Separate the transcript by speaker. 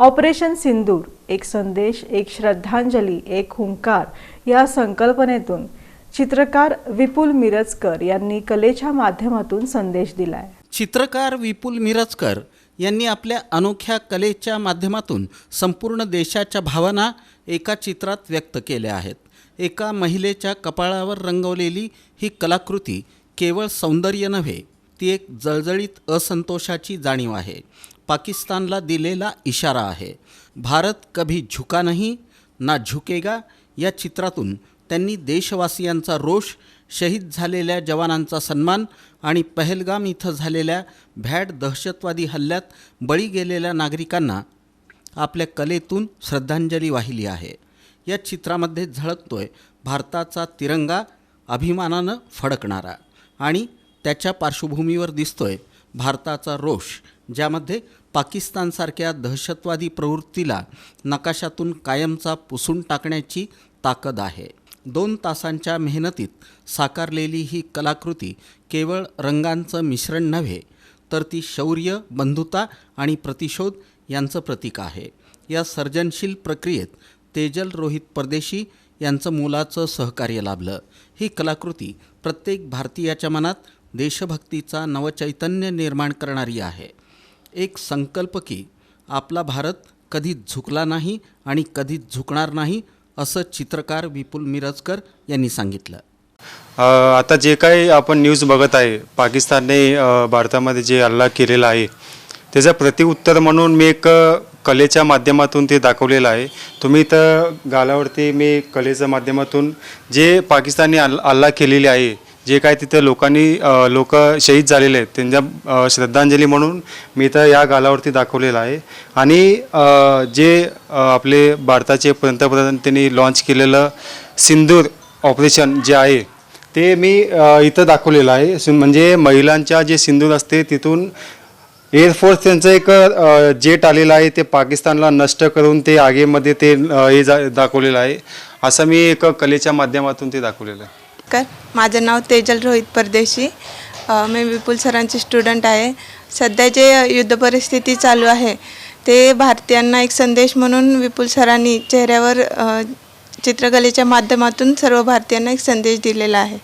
Speaker 1: Operation सिंदूर एक संदेश एक श्रद्धांजली एक हुंकार या संकल्पनेतून चित्रकार विपुल मिरजकर यांनी कलेच्या माध्यमातून संदेश दिलाय.
Speaker 2: चित्रकार विपुल मिरजकर यांनी आपल्या अनोख्या कलेच्या माध्यमातून संपूर्ण देशाच्या भावना एका चित्रात व्यक्त केल्या आहेत. एका महिलेच्या कपाळावर रंगवलेली ही कलाकृती केवळ सौंदर्य नव्हे ती एक जळजळीत असंतोषाची जाणीव आहे. पाकिस्तानला दिलेला इशारा आहे. भारत कभी झुका नाही ना झुकेगा या चित्रातून त्यांनी देशवासियांचा रोष शहीद झालेल्या जवानांचा सन्मान आणि पहलगाम इथं झालेल्या भॅड दहशतवादी हल्ल्यात बळी गेलेल्या नागरिकांना आपल्या कलेतून श्रद्धांजली वाहिली आहे. या चित्रामध्ये झळकतोय भारताचा तिरंगा अभिमानानं फडकणारा आणि त्याच्या पार्श्वभूमीवर दिसतोय भारताचा रोष ज्यामध्ये पाकिस्तानसारख्या दहशतवादी प्रवृत्तीला नकाशातून कायमचा पुसून टाकण्याची ताकद आहे. दोन तासांच्या मेहनतीत साकारलेली ही कलाकृती केवळ रंगांचं मिश्रण नव्हे तर ती शौर्य बंधुता आणि प्रतिशोध यांचं प्रतीक आहे. या सर्जनशील प्रक्रियेत तेजल रोहित परदेशी यांचं मोलाचं सहकार्य लाभलं. ही कलाकृती प्रत्येक भारतीयाच्या मनात देशभक्तीचा नवचैतन्य निर्माण करणारी आहे. एक संकल्प की आपला भारत कधी झुकला नाही आणि कधी झुकणार नाही असं चित्रकार विपुल मिरजकर यांनी सांगितलं.
Speaker 3: आता जे काही आपण न्यूज बघत आहे पाकिस्तानने भारतामध्ये जे हल्ला केलेला आहे त्याचं प्रतिउत्तर म्हणून मी एक कलेच्या माध्यमातून ते दाखवलेलं आहे. तुम्ही तर गालावरती मी कलेच्या माध्यमातून जे पाकिस्तानने हल् हल्ला केलेले आहे जे काय तिथं लोकांनी लोक शहीद झालेले आहेत त्यांच्या श्रद्धांजली म्हणून मी तर या गालावरती दाखवलेलं आहे. आणि जे आपले भारताचे पंतप्रधान त्यांनी लॉन्च केलेलं सिंदूर ऑपरेशन जे आहे ते मी इथं दाखवलेलं आहे. सु- म्हणजे महिलांच्या जे सिंदूर असते तिथून एअरफोर्स त्यांचं एक जेट आलेलं आहे ते पाकिस्तानला नष्ट करून ते आगेमध्ये ते हे जा दाखवलेलं आहे. असं मी एक कलेच्या माध्यमातून ते दाखवलेलं आहे.
Speaker 4: कर माझं नाव तेजल रोहित परदेशी. मी विपुल सरांची स्टुडंट आहे. सध्या जे युद्ध परिस्थिती चालू आहे ते भारतीयांना एक संदेश म्हणून विपुल सरांनी चेहऱ्यावर चित्रकलेच्या माध्यमातून सर्व भारतीयांना एक संदेश दिलेला आहे.